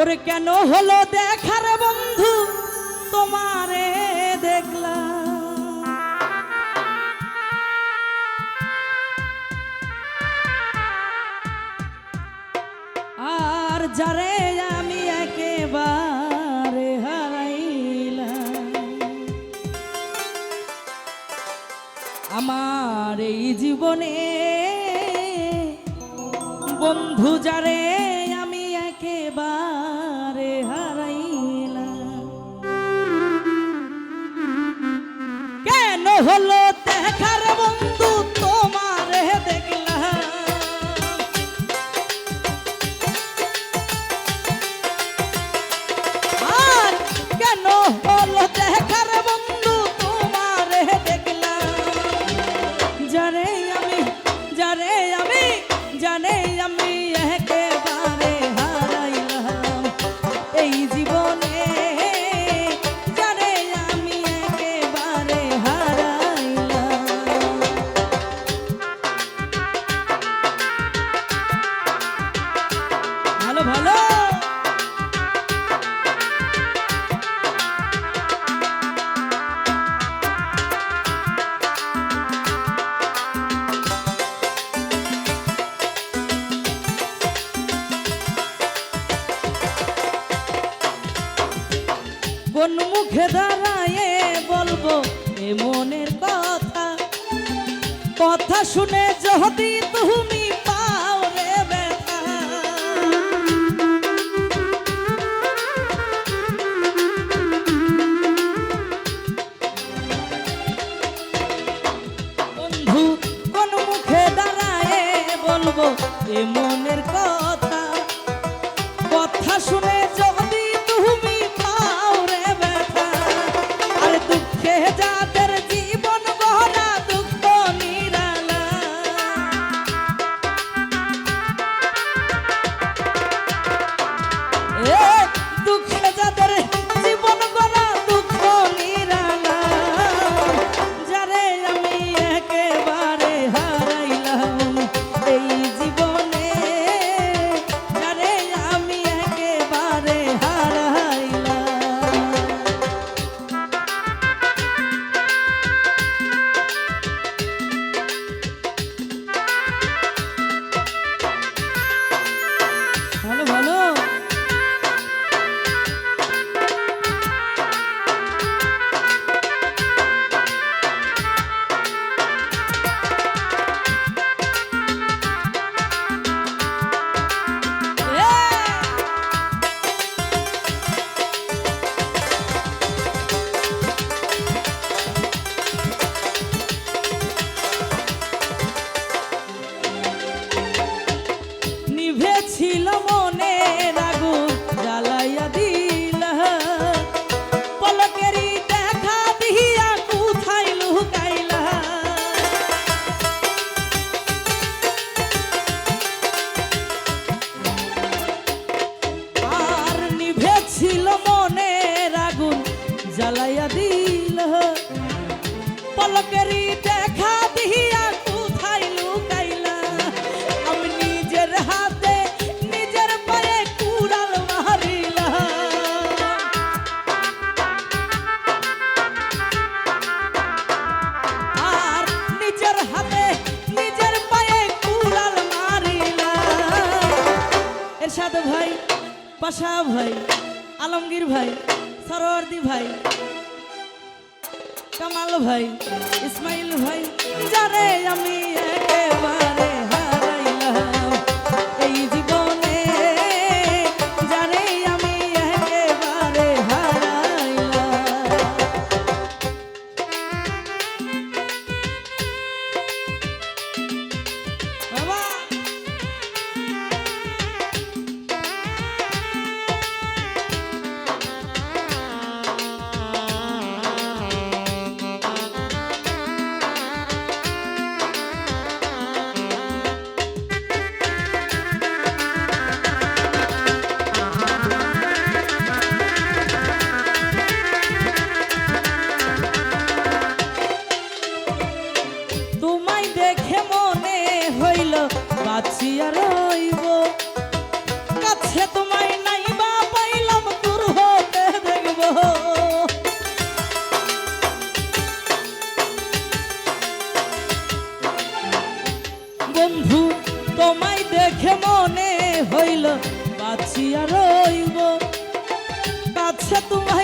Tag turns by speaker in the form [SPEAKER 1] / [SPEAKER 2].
[SPEAKER 1] ওরে কেন হলো দেখার বন্ধু? তোমারে দেখলাম। আর যারে আমি একেবারে হারাইলাম। আমার এই জীবনে বন্ধু যারে হলো দেখার বন্ধু তোমারে দেখলাম। আর কেন হলো দেখার বন্ধু? কোন মুখে বলব এ মনের কথা। কথা শুনে যদি তুমি এ কথা। কথা শুনে যদি তুমি পাও রে ব্যথা আর দুঃখে ভালো ভালো। নিভেছিল মনে রাগু, জ্বালাইয়া দিল। পলকেরি দেখা দিয়া কোথায় লুকাইলা। আর নিভেছিল মনে রাগুন জ্বালাইয়া দিল। পলকেরি দেখা দিয়া পাশা ভাই আলমগীর ভাই সরোয়ার্দি ভাই কামাল ভাই ইসমাইল ভাই যারে আমি একেবারে তোমায় দেখে মনে হইল রইব। কাছে তোমায় নাই বা পাইলাম, দূর হতে দেখব। বন্ধু, তোমায় দেখে মনে হইল বাঁচিয়া রইব। কাছে তোমায়